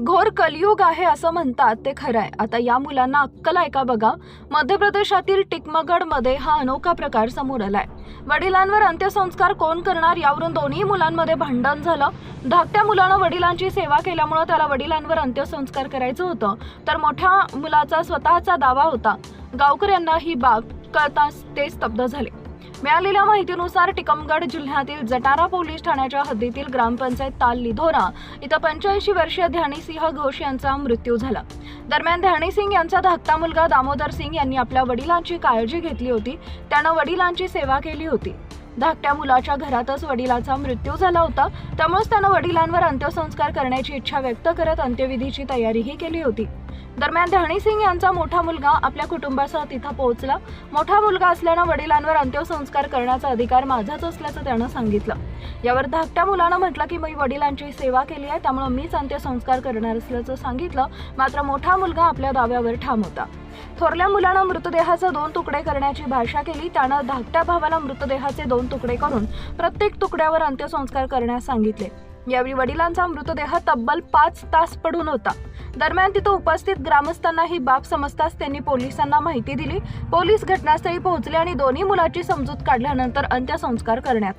घोर कलियुग आहे असं म्हणतात ते खरं आहे. आता या मुलांना अक्कल आहे का बघा? मध्य प्रदेशातील टिकमगडमध्ये हा अनोखा प्रकार समोर आलाय. वडिलांवर अंत्यसंस्कार कोण करणार यावरून दोन्ही मुलांमध्ये भांडण झालं. धाकट्या मुलानं वडिलांची सेवा केल्यामुळं त्याला वडिलांवर अंत्यसंस्कार करायचं होतं. तर मोठ्या मुलाचा स्वतःचा दावा होता. गावकऱ्यांना ही बाब कळताच ते स्तब्ध झाले. मिळालेल्या माहितीनुसार टिकमगड जिल्ह्यातील जटारा पोलीस ठाण्याच्या हद्दीतील ग्रामपंचायत ताल लिधोरा इथं पंच्याऐंशी वर्षीय ध्यानीसिंह घोष यांचा मृत्यू झाला. दरम्यान ध्यानीसिंग यांचा धाकटा मुलगा दामोदर सिंग यांनी आपल्या वडिलांची काळजी घेतली होती. त्यानं वडिलांची सेवा केली होती. धाकट्या मुलाच्या घरातच वडिलाचा मृत्यू झाला होता. त्यामुळेच त्यानं वडिलांवर अंत्यसंस्कार करण्याची इच्छा व्यक्त करत अंत्यविधीची तयारीही केली होती. दरम्यान ध्यानीसिंग यांचा मोठा मुलगा आपल्या कुटुंबासह तिथं पोहोचला. मोठा मुलगा असल्यानं वडिलांवर अंत्यसंस्कार करण्याचा अधिकार माझाच असल्याचं त्यानं सांगितलं. यावर धाकट्या मुलानं म्हटलं की मी वडिलांची सेवा केली आहे त्यामुळे मीच अंत्यसंस्कार करणार असल्याचं सांगितलं. मात्र मोठा मुलगा आपल्या दाव्यावर ठाम होता. थोरल्या मुलानं मृतदेहाचे दोन तुकडे करण्याची भाषा केली. त्यानं धाकट्या भावाला मृतदेहाचे दोन तुकडे करून प्रत्येक तुकड्यावर अंत्यसंस्कार करण्यास सांगितले. यावेळी वडिलांचा मृतदेह तब्बल पाच तास पडून होता. दरम्यान तिथं उपस्थित ग्रामस्थांना ही बाब समजताच त्यांनी पोलिसांना माहिती दिली. पोलीस घटनास्थळी पोहोचले आणि दोन्ही मुलाची समजूत काढल्यानंतर अंत्यसंस्कार करण्यात